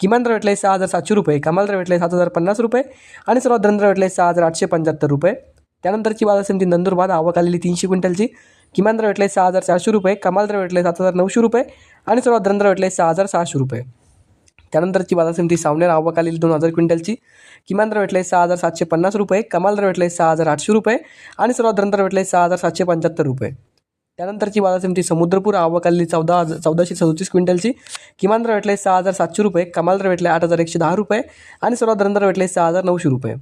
किमान दर भेटले सहा हजार सातशे रुपये कमाल दर भेटले सात हजार पन्नास रुपये आणि सर्वात दर भेटले सहा हजार आठशे पंच्याहत्तर रुपये. त्यानंतरची बाजार समिती नंदुरबार आवक आलेली तीनशे क्विंटलची. किमान दर भेटले सहा हजार चारशे रुपये कमाल दर भेटले सात हजार नऊशे रुपये आणि सर्वात दर भेटले सहा हजार सहाशे रुपये. त्यानंतरची बाजार समिती सावनेर आवक आलेली दोन हजार क्विंटलची. किमान दर भेटले सहा हजार सातशे पन्नास रुपये कमाल दर भेटले सहा हजार आठशे रुपये आणि सर्वात दर भेटले सहा हजार सातशे पंच्याहत्तर रुपये. त्यानंतरची बाजार समिती समुद्रपूर आवकाली चौदा हजार चौदाशे सदोतीस क्विंटलची. किमान दर भेटले सहा हजार सातशे रुपये कमाल दर भेटले आठ हजार एकशे दहा रुपये आणि सर्वात दर भेटले सहा हजार नऊशे रुपये.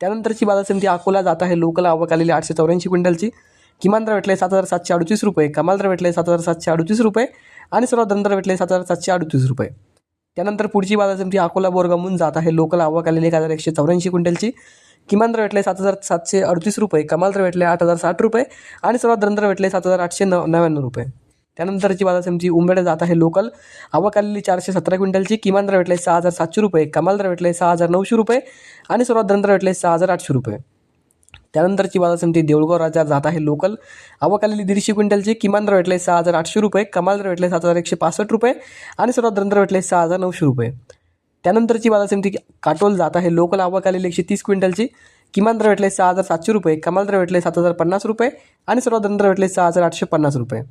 त्यानंतरची बाजार समिती अकोला जात आहे लोकल आवक आलेली आठशे चौऱ्याऐंशी क्विंटलची. किमान दर भेटले सात हजार सातशे अडतीस रुपये कमाल दर भेटले सात हजार सातशे अडतीस रुपये आणि सर्वात दर भेटले सात हजार सातशे अडतीस रुपये. त्यानंतर पुढची बाजार समिती अकोला बोरगामून जात आहे लोकल आवक आलेली एक हजार एकशे चौऱ्याऐंशी क्विंटलची. किमान दर भेटले सात हजार सातशे अडतीस रुपये कमाल दर भेटले आठ हजार साठ रुपये आणि सर्वात दर भेटले सात हजार आठशे नव नव्याण्णव रुपये. त्यानंतरची बाजार समिती उंबेडे जात आहे लोकल. आवक आलेली चारशे सतरा क्विंटलची किमान दर भेटले सहा हजार सातशे रुपये कमाल दर भेटले सहा हजार नऊशे रुपये आणि सर्वात दर भेटले सहा हजार आठशे रुपये. त्यानंतरची बाजार समिती देऊळगाव राजा जात आहे लोकल. आवक आलेली दीडशे क्विंटलची किमान दर भेटले सहा हजार आठशे रुपये कमाल दर भेटले सात हजार एकशे पासष्ट रुपये आणि सर्वात दर भेटले सहा हजार नऊशे रुपये. त्यानंतरची बाजार समिती काटोल जात आहे. लोकल आवक आलेली एकशे तीस क्विंटलची. किमान दर भेटले सहा हजार सातशे रुपये. कमाल दर भेटले सात हजार पन्नास रुपये आणि सर्वात दर भेटले सहा हजार आठशे पन्नास रुपये.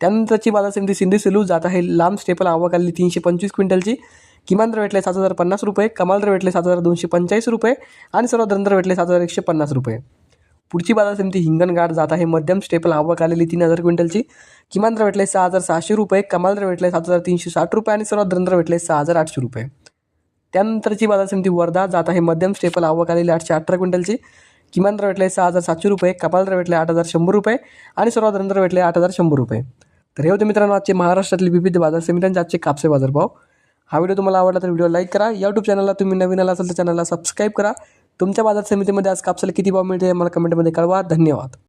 त्यानंतरची बाजार समिती सिंधी सेलू जात आहे. लांब स्टेपल आवक आलेली तीनशे पंचवीस क्विंटलची. किमान दर भेटले सात हजार पन्नास रुपये. कमाल दर भेटले सात हजार दोनशे पंचाळीस रुपये आणि सर्वात दर भेटले सात हजार एकशे पन्नास रुपये. पुढची बाजार समिती हिंगणघाट जात आहे. मध्यम स्टेपल आवक आलेली तीन हजार क्विंटलची. किमान दर भेटले सहा हजार सहाशे रुपये. कमाल दर भेटले सात हजार तीनशे साठ रुपये आणि सर्वात दर भेटले सहा हजार आठशे रुपये. त्यानंतरची बाजार समिती वर्धा जात आहे. मध्यम स्टेपल आवक आलेली आठशे अठरा क्विंटलची. किमान दर भेटले सहा हजार सातशे रुपये. कपाल दर भेटले आठ हजार शंभर रुपये. आणि सर्वात दर भेटले आठ हजार शंभर रुपये. तर हे होते मित्रांनो आजचे महाराष्ट्रातील विविध बाजार समित्यांचे आजचे कापसे बाजारभाव. हा व्हिडिओ तुम्हाला आवडला तर व्हिडिओ लाईक करा. यूट्यूब चॅनलला तुम्ही नवीन आला असाल तर चॅनलला सबस्क्राईब करा. तुमच्या बाजार समितीमध्ये आज कापसाला किती भाव मिळते मला कमेंटमध्ये कळवा. धन्यवाद.